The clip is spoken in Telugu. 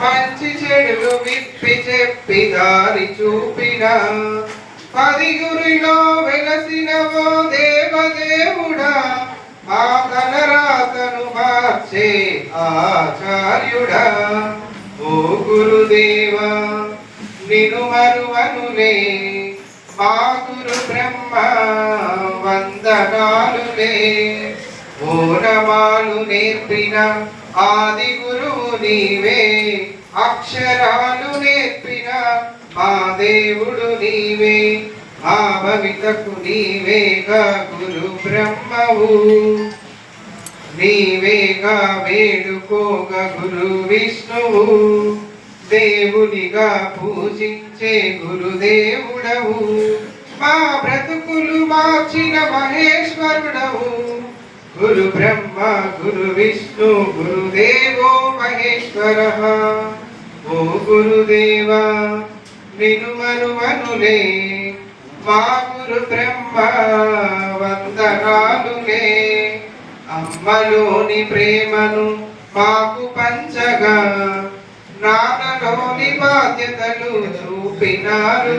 మంచి చెడులు విప్పి చెప్పి దారి చూపిన. పదిగురిలో వెలసినవో దేవదేవుడా ఆ తలరాతను మార్చే ఆచార్యుడా. నిను మరువనులే మా గురు బ్రహ్మ వందనాలులే. ఓనమాలు నేర్పిన ఆది గురువు నీవే అక్షరాలు నేర్పిన మా దేవుడు నీవే మా భవితకు నీవేగా గురు బ్రహ్మవు. నీవేగా వేడుకోగ గురు విష్ణువు. దేవునిగా పూజించే గురుదేవుడవు. మా బ్రతుకులు మార్చిన మహేశ్వరుడవు. గురు బ్రహ్మ గురు విష్ణు గురుదేవో మహేశ్వర. ఓ గురుదేవా నిను మనుమనులే మా గురు బ్రహ్మ వందనాలులే. అమ్మలోని ప్రేమను మాకు పంచగా నాన్నలోని బాధ్యతలు చూపినారు.